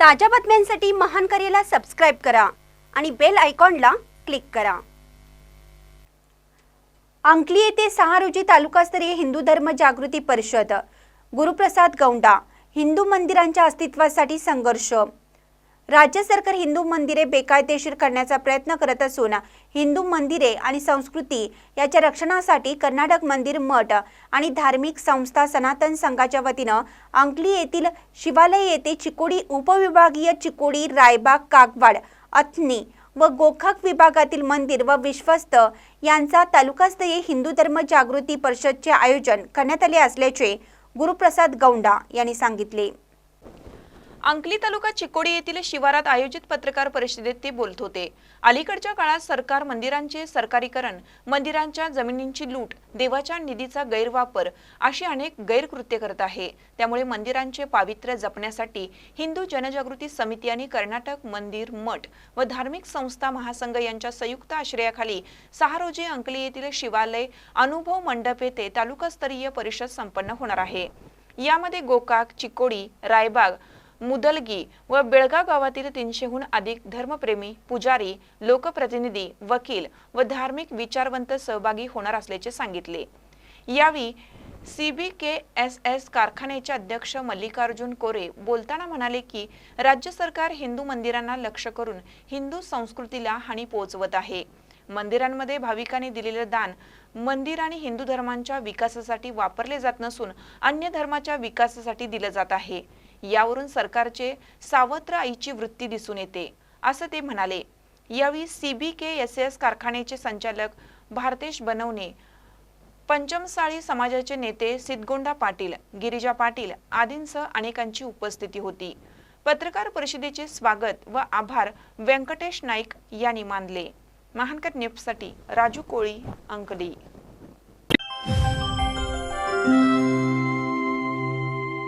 ताज्या बातम्यांसाठी महान करेला सबस्क्राईब करा आणि बेल आयकॉनला क्लिक करा. अंकली येथे सहा रोजी तालुकास्तरीय हिंदू धर्म जागृती परिषद गुरुप्रसाद गौंडा हिंदू मंदिरांच्या अस्तित्वासाठी संघर्ष राज्य सरकार हिंदू मंदिरे बेकायदेशीर करण्याचा प्रयत्न करत असून हिंदू मंदिरे आणि संस्कृती याच्या रक्षणासाठी कर्नाटक मंदिर मठ आणि धार्मिक संस्था सनातन संघाच्या वतीनं अंकली येथील शिवालय येथे चिकोडी उपविभागीय चिकोडी रायबाग कागवाड अथनी व गोखाक विभागातील मंदिर व विश्वस्त यांचा तालुकास्तरीय हिंदू धर्म जागृती परिषदचे आयोजन करण्यात आले असल्याचे गुरुप्रसाद गौंडा यांनी सांगितले. अंकली तालुका चिकोडी येथील शिवारात आयोजित पत्रकार परिषदेत ते बोलत होते. अलीकडच्या काळात सरकार मंदिरांचे सरकारीकरण मंदिरांच्या जमिनींची लूट देवाच्या निधीचा गैरवापर अशी अनेक गैरकृत्य करत आहे. त्यामुळे मंदिरांचे पावित्र्य जपण्यासाठी हिंदू जनजागृती समिती आणि कर्नाटक मंदिर मठ व धार्मिक संस्था महासंघ यांच्या संयुक्त आश्रयाखाली सहा रोजी अंकली येथील शिवालय अनुभव मंडप येथे तालुकास्तरीय परिषद संपन्न होणार आहे. यामध्ये गोकाक चिकोडी रायबाग मुदलगी व बेळगाव गावातील तीनशेहून अधिक धर्मप्रेमी पुजारी लोकप्रतिनिधी वकील व धार्मिक विचारवंत सहभागी होणार असल्याचे सांगितले. यावेळी सीबीके एस एस कारखान्याचे अध्यक्ष मल्लिकार्जुन कोरे बोलताना म्हणाले की राज्य सरकार हिंदू मंदिरांना लक्ष करून हिंदू संस्कृतीला हानी पोहोचवत आहे. मंदिरांमध्ये भाविकांनी दिलेलं दान मंदिर आणि हिंदू धर्मांच्या विकासासाठी वापरले जात नसून अन्य धर्माच्या विकासासाठी दिलं जात आहे. यावरून सरकारचे सावत्र आईची वृत्ती दिसून येते असं ते म्हणाले. यावेळी सीबी के एस एस कारखान्याचे संचालक भारतेश बनवणे पंचमसाळी समाजाचे नेते सिद्धगोंडा पाटील गिरिजा पाटील आदींसह अनेकांची उपस्थिती होती. पत्रकार परिषदेचे स्वागत व आभार व्यंकटेश नाईक यांनी मानले. महानकर न्यूजसाठी राजू कोळी अंकली.